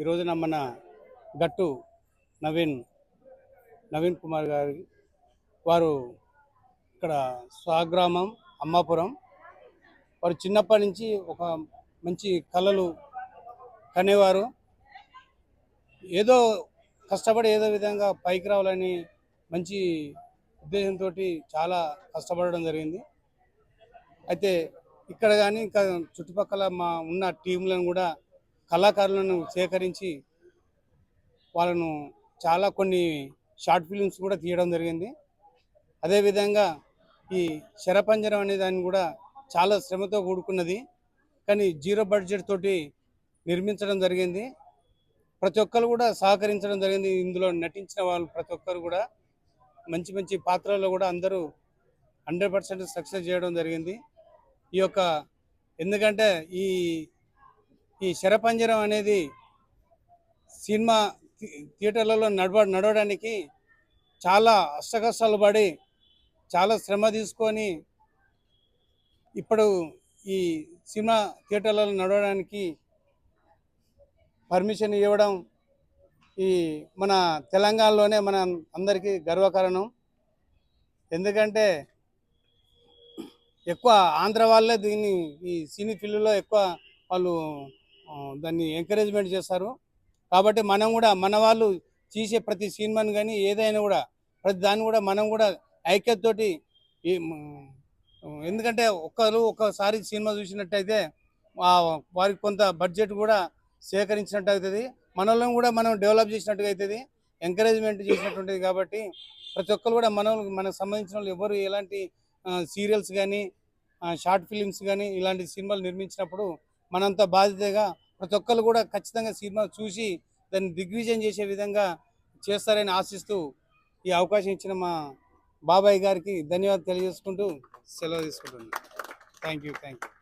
ఈ రోజున మన గట్టు నవీన్ నవీన్ కుమార్ గారి వారు ఇక్కడ స్వగ్రామం అమ్మాపురం. వారు చిన్నప్పటి నుంచి ఒక మంచి కళలు కనేవారు. ఏదో కష్టపడి ఏదో విధంగా పైకి రావాలని మంచి ఉద్దేశంతో చాలా కష్టపడడం జరిగింది. అయితే ఇక్కడ కానీ ఇంకా చుట్టుపక్కల మా ఉన్న టీంలను కూడా కళాకారులను సేకరించి వాళ్ళను చాలా కొన్ని షార్ట్ ఫిలిమ్స్ కూడా తీయడం జరిగింది. అదేవిధంగా ఈ శరపంజరం అనే దాన్ని కూడా చాలా శ్రమతో కూడుకున్నది. కానీ జీరో బడ్జెట్ తోటి నిర్మించడం జరిగింది. ప్రతి ఒక్కరు కూడా సహకరించడం జరిగింది. ఇందులో నటించిన వాళ్ళు ప్రతి ఒక్కరు కూడా మంచి మంచి పాత్రల్లో కూడా అందరూ హండ్రెడ్ పర్సెంట్ సక్సెస్ చేయడం జరిగింది. ఈ యొక్క ఎందుకంటే ఈ ఈ శరపంజరం అనేది సినిమా థియేటర్లలో నడవ నడవడానికి చాలా అష్టకష్టాలు పడి చాలా శ్రమ తీసుకొని ఇప్పుడు ఈ సినిమా థియేటర్లలో నడవడానికి పర్మిషన్ ఇవ్వడం ఈ మన తెలంగాణలోనే మన అందరికీ గర్వకారణం. ఎందుకంటే ఎక్కువ ఆంధ్ర వాళ్ళే దీన్ని ఈ సినీ ఫీల్డ్లో ఎక్కువ వాళ్ళు దాన్ని ఎంకరేజ్మెంట్ చేస్తారు. కాబట్టి మనం కూడా మన వాళ్ళు తీసే ప్రతి సినిమాని కానీ ఏదైనా కూడా ప్రతి దాన్ని కూడా మనం కూడా ఐక్యతతోటి ఎందుకంటే ఒక్కరు ఒక్కసారి సినిమా చూసినట్టయితే వారికి కొంత బడ్జెట్ కూడా సేకరించినట్టు అవుతుంది. మనల్ని కూడా మనం డెవలప్ చేసినట్టుగా అవుతుంది. ఎంకరేజ్మెంట్ చేసినట్టు కాబట్టి ప్రతి ఒక్కరు కూడా మన మనకు సంబంధించిన వాళ్ళు ఎవరు ఎలాంటి సీరియల్స్ కానీ షార్ట్ ఫిలిమ్స్ కానీ ఇలాంటి సినిమాలు నిర్మించినప్పుడు మనంత బాధ్యతగా ప్రతి ఒక్కరు కూడా ఖచ్చితంగా సినిమా చూసి దాన్ని దిగ్విజయం చేసే విధంగా చేస్తారని ఆశిస్తూ ఈ అవకాశం ఇచ్చిన మా బాబాయ్ గారికి ధన్యవాదాలు తెలియజేసుకుంటూ సెలవు తీసుకుంటున్నాను. Thank you thank you